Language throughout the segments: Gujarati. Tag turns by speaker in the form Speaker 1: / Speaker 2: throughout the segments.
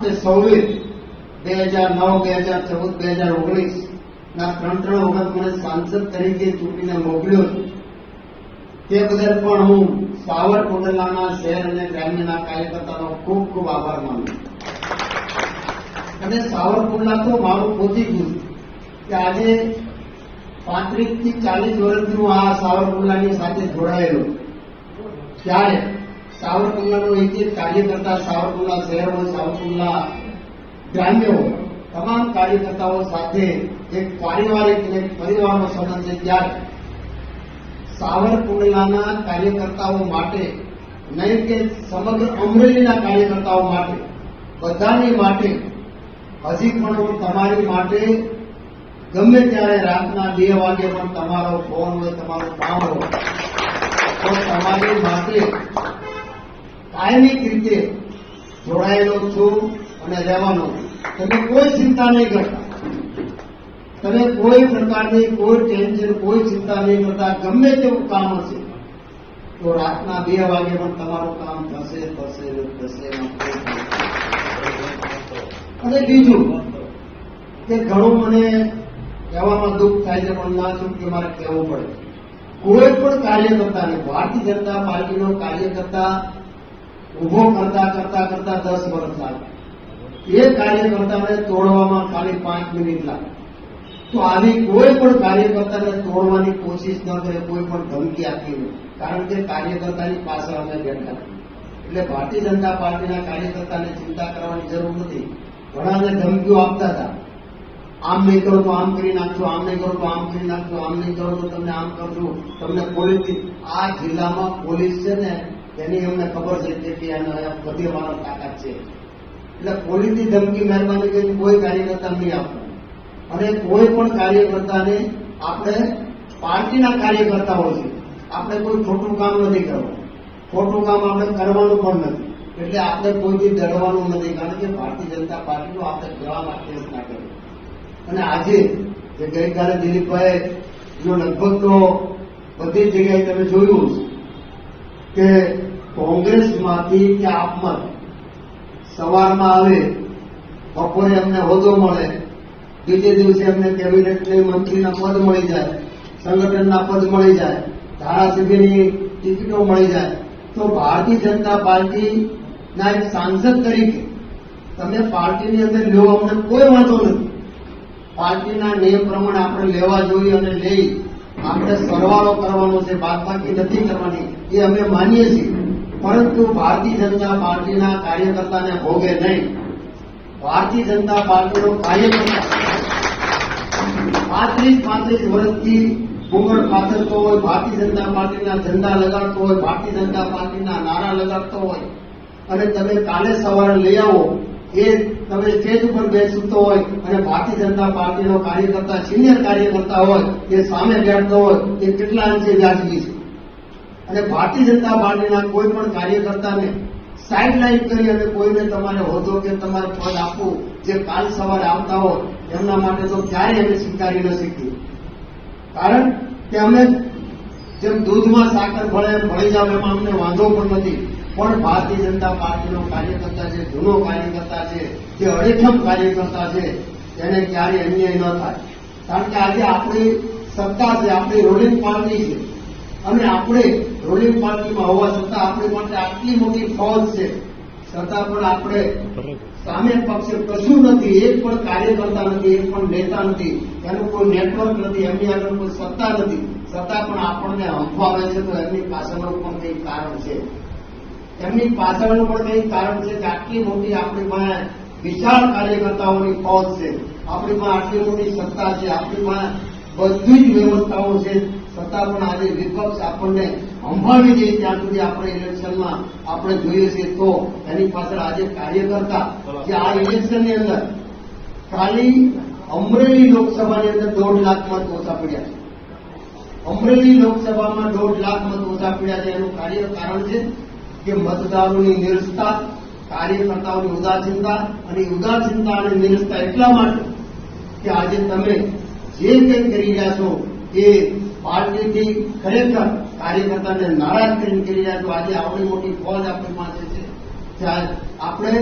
Speaker 1: સૌએ બે હજાર નવ, બે હજાર ચૌદ, બે હજાર ઓગણીસ ના ત્રણ ત્રણ વખત મને સાંસદ તરીકે ચૂંટીને મોકલ્યો તે બદલ પણ હું સાવરકુંડલાના શહેર અને ગ્રામ્યના કાર્યકર્તાનો ખૂબ ખૂબ આભાર માનું. અને સાવરકુંડલા તો મારું પોતી ગયું કે આજે પાંત્રીસથી ચાલીસ વર્ષથી હું આ સાવરકુંડલાની સાથે જોડાયેલો ત્યારે સાવરકુંડલાનો એક કાર્યકર્તા સાવરકુંડલા શહેર સાવરકુંડલા ગ્રામ્યો તમામ કાર્યકર્તાઓ સાથે એક પારિવારિક અને પરિવારનો સંબંધ છે. ત્યારે સાવરકુંડલાના કાર્યકર્તાઓ માટે નહીં કે સમગ્ર અમરેલીના કાર્યકર્તાઓ માટે, બધાની માટે, હજી પણ હું તમારી માટે ગમે ત્યારે રાતના બે વાગે પણ તમારો ફોન હોય તમારો કામ હોય. તો તમારી માટે કાયમિક રીતે જોડાયેલો છું અને રહેવાનો તમે કોઈ ચિંતા નહીં કરતા. તમે કોઈ પ્રકારની કોઈ ટેન્શન કોઈ ચિંતા નહીં કરતા. ગમે તેવું કામ હશે. તો રાતના બે વાગે પણ તમારું કામ થશે થશે થશે અને બીજું, કે ઘણું મને કહેવામાં દુઃખ થાય છે, પણ ના છું કે મારે કહેવું પડે. કોઈ પણ કાર્યકર્તાને ભારતીય જનતા પાર્ટીનો કાર્યકર્તા ઊભો કરતા કરતા કરતા દસ વર્ષ લાગે. એ કાર્યકર્તાને તોડવામાં ખાલી પાંચ મિનિટ લાગે. તો આવી કોઈ પણ કાર્યકર્તાને તોડવાની કોશિશ ન કરે, કોઈ પણ ધમકી આપી નહીં કારણ કે કાર્યકર્તાની પાછળ અમે બેઠા. એટલે ભારતીય જનતા પાર્ટીના કાર્યકર્તાને ચિંતા કરવાની જરૂર નથી. ઘણાને ધમકીઓ આપતા હતા. આમ નહીં કરો તો આમ કરી નાખજો, આમ નહીં કરો તો આમ કરી નાખજો, આમ નહીં કરો તો તમને આમ કરજો, તમને પોલીસ આ જિલ્લામાં પોલીસ છે ને એની અમને ખબર છે કે અહીંયા બધી અમારો તાકાત છે. એટલે પોલીસની ધમકી મહેરબાની કરીને કોઈ કાર્યકર્તા નહીં આપવાનું અને કોઈ પણ કાર્યકર્તાને આપણે પાર્ટીના કાર્યકર્તાઓ છે, આપણે કોઈ ખોટું કામ નથી કરવાનું ખોટું કામ આપણે કરવાનું પણ નથી. એટલે આપણે કોઈથી ડરવાનું નથી, કારણ કે ભારતીય જનતા પાર્ટીનો આપણે જવા માટે જ ના કર્યો અને આજે જે ગઈકાલે દિલીપભાઈ જો લગભગ તો બધી જગ્યાએ તમે જોયું હશે કે કોંગ્રેસમાંથી કે આપમાં સવારમાં આવે, બપોરે એમને હોદ્દો મળે, બીજે દિવસે એમને કેબિનેટની મંત્રીના પદ મળી જાય, સંગઠનના પદ મળી જાય, ધારાસભ્યની ટિકિટો મળી જાય, તો ભારતીય જનતા પાર્ટીના એક સાંસદ તરીકે તમે પાર્ટીની અંદર લેવો અમને કોઈ વાંધો નથી. પાર્ટીના નિયમ પ્રમાણે આપણે લેવા જોઈએ અને લઈ આપણે સરવાળો કરવાનો છે બાદબાકી નથી કરવાની, એ અમે માનીએ છીએ. પરંતુ ભારતીય જનતા પાર્ટીના કાર્યકર્તાને ભોગે નહીં. ભારતીય જનતા પાર્ટીનો કાર્યકર્તા પાંત્રીસ પાંત્રીસ વર્ષથી ઘૂંઘટ પાથરતો હોય, ભારતીય જનતા પાર્ટીના ઝંડા લગાડતો હોય, ભારતીય જનતા પાર્ટીના નારા લગાડતો હોય. અને તમે કાલે સવારે લઈ આવો એ તમે સ્ટેજ ઉપર બેસતો હોય અને ભારતીય જનતા પાર્ટીનો કાર્યકર્તા, સિનિયર કાર્યકર્તા હોય, એ સામે બેઠતો હોય, એ કેટલા અંશે વ્યાજબી છે? અને ભારતીય જનતા પાર્ટીના કોઈ પણ કાર્યકર્તાને સાઇડલાઇન કરી અને કોઈને તમારે હોદ્દો કે તમારે પદ આપવું, જે કાલ સવારે આવતા હોય, એમના માટે તો ક્યારેય અમે સ્વીકારી ન શકીએ. કારણ કે અમે જેમ દૂધમાં સાકર ભળે ભળી જાવ એમાં અમને વાંધો પણ નથી. પણ ભારતીય જનતા પાર્ટીનો કાર્યકર્તા છે, જૂનો કાર્યકર્તા છે, જે અડેઠમ કાર્યકર્તા છે, એને ક્યારેય અન્યાય ન થાય. કારણ કે આજે આપણી સત્તા છે, આપણી રૂલિંગ પાર્ટી છે. અને આપણે રૂલિંગ પાર્ટીમાં હોવા છતાં આપણી માટે આટલી મોટી ફોજ છે. છતાં પણ આપણે સામે પક્ષે કશું નથી, એક પણ કાર્યકર્તા નથી, એક પણ નેતા નથી, એનું કોઈ નેટવર્ક નથી, એમની આગળ કોઈ સત્તા નથી. છતાં પણ આપણને હંફાવે છે તો એમની પાછળનું પણ કંઈક કારણ છે? એમની પાછળનું પણ કંઈક કારણ છે કે આટલી મોટી આપણી પાસે વિશાળ કાર્યકર્તાઓની ફોજ છે. આપણી પાસે આટલી મોટી સત્તા છે. આપણી પાસે બધી જ વ્યવસ્થાઓ છે. છતાં પણ આજે વિપક્ષ આપણને અંભાવી દે ત્યાં સુધી આપણે ઇલેક્શનમાં આપણે જોઈએ છીએ તો એની પાછળ આજે કાર્યકર્તા કે આ ઇલેક્શનની અંદર ખાલી અમરેલી લોકસભાની અંદર દોઢ લાખ મત ઓછા પડ્યા છે. અમરેલી લોકસભામાં દોઢ લાખ મત ઓછા પડ્યા છે. એનું કાર્ય કારણ છે કે મતદારોની નિરસતા, કાર્યકર્તાઓની ઉદાસીનતા અને ઉદાસીનતા અને નિરસતા એટલા માટે કે આજે તમે જે કંઈ કરી રહ્યા છો એ પાર્ટીથી ખરેખર કાર્યકર્તાને નારાજ કરીને કરી રહ્યા છો. આજે આવડી મોટી ફોજ આપણી પાસે છે. આપણે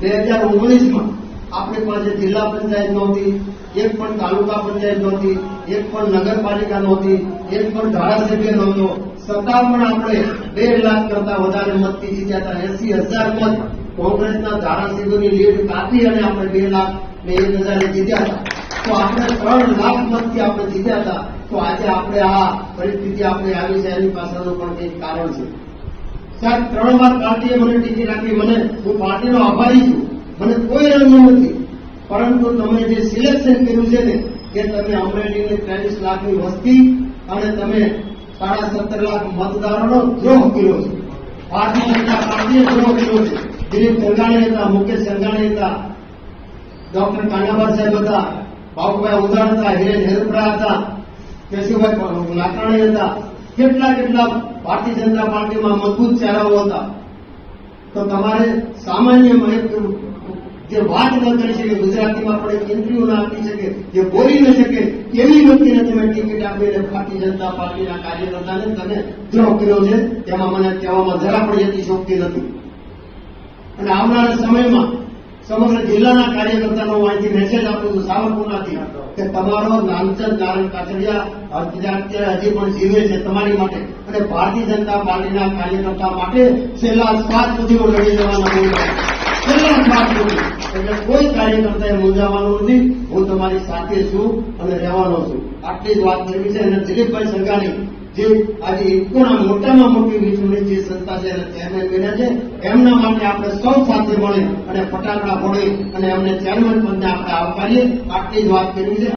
Speaker 1: બે હજાર ઓગણીસમાં આપણી પાસે જિલ્લા પંચાયત નહોતી, એક પણ તાલુકા પંચાયત નહોતી, એક પણ નગરપાલિકા નહોતી, એક પણ ધારાસભ્ય નહોતો. છતાં પણ આપણે બે લાખ કરતા વધારે મતથી જીત્યા હતા. એસી હજાર મત કોંગ્રેસના ધારાસભ્યોની લીડ કાપી અને આપણે બે લાખ ને એક હજારે જીત્યા હતા. તો આપણે ત્રણ લાખ મતથી આપણે જીત્યા હતા. તો આજે આપણે આ પરિસ્થિતિ આપણે આવી છે, એની પાછળનું પણ કંઈક કારણ છે. સાહેબ, ત્રણ વાર પાર્ટીએ મને ટીકી રાખી. મને, હું પાર્ટીનો આભારી છું. મને કોઈ રંગ નથી. પરંતુ તમે જે સિલેક્શન કર્યું છે ને, કે તમે અમરેલીની ત્રેવીસ લાખની વસ્તી અને તમે સાડા સત્તર લાખ મતદારોનો દ્રોહ કર્યો છે. ભારતીય જનતા પાર્ટીએ દ્રોહ કર્યો છે. દિલીપ સંઘાણી હતા, મુકેશ સંઘાણી હતા, ડોક્ટર કાનાભાઈ સાહેબ હતા, બાબુભાઈ ઉદાર હતા, હિરેન હેરપરા હતા, કેશુભાઈ લાકરાણી હતા. કેટલા કેટલા ભારતીય જનતા પાર્ટીમાં મજબૂત ચહેરાઓ હતા. તો તમારે સામાન્ય એક જે વાત ન કરી શકે, ગુજરાતીમાં પણ ઇન્ટરવ્યુ ના આપી શકે, જે બોલી ન શકે, એવી વ્યક્તિને તમે ટિકિટ આપીને ભારતીય જનતા પાર્ટીના કાર્યકર્તાને તમે દ્રોહ કર્યો છે, તેમાં મને કહેવામાં જરા પણ જતી શોખતી નથી. અને આવનારા સમયમાં સમગ્ર જિલ્લાના કાર્યકર્તાનો અહીંથી મેસેજ આપું છું સાવરકુંડલાથી, કે તમારો નામચંદ નારાયણ કાછડિયા હજી પણ જીવે છે તમારી માટે અને ભારતીય જનતા પાર્ટીના કાર્યકર્તા માટે છેલ્લા સાત સુધી લડી જવાનો છું એટલે કોઈ કાર્યકર્તાએ મૂંઝાવાનું નથી. હું તમારી સાથે છું અને રહેવાનો છું. આટલી જ વાત કરવી છે અને દિલીપભાઈ સરકારી જે આજે ઇફકોના મોટામાં મોટી વીજળી જે સંસ્થા છે એને ચેરમેન બન્યા છે, એમના માટે આપણે સૌ સાથે મળી અને ફટાકડા ફોડી અને એમને ચેરમેન પદને આપણે આવકારીએ. આટલી જ વાત કરવી છે.